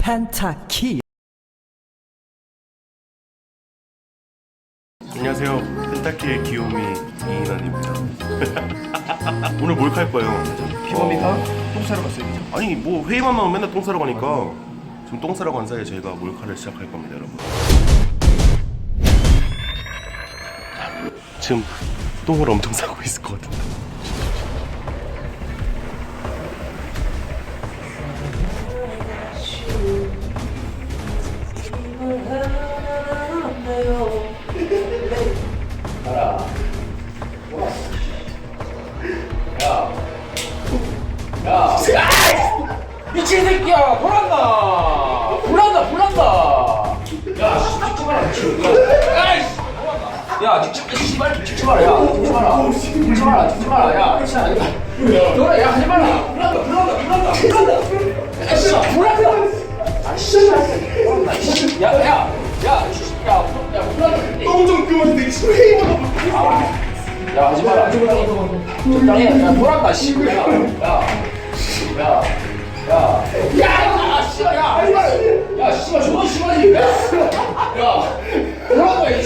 펜타키 안녕하세요. 펜타키의 귀요미 이인환입니다. 오늘 몰카할 거예요. 피범이가 똥 싸러 갔어요. 그죠? 아니 뭐 회의만 나오면 맨날 똥 싸러 가니까 지금 똥 싸러 간 사이에 저희가 몰카를 시작할 겁니다, 여러분. 지금 똥을 엄청 싸고 있을 것 같은데. 미친 새끼야 불난다. 불난다 불난다. 야 씨, 찍지 마라 마라 야이씨 야 찍지 찍지 마라 찍지 마라 야 찍지 마라. 찍지 야 진짜 아니다 너라 야 하지 마라. 불난다 불난다 불난다. 불난다 야씨 불난다. 불난다 이씨 야야야야 야 불난다. 똥좀 그만 내지 야 하지마 적당해 야 돌았다 씨발. 야야야야. 씨발 야 하지마 야 씨발 저건 씨발이 야야 돌았다 이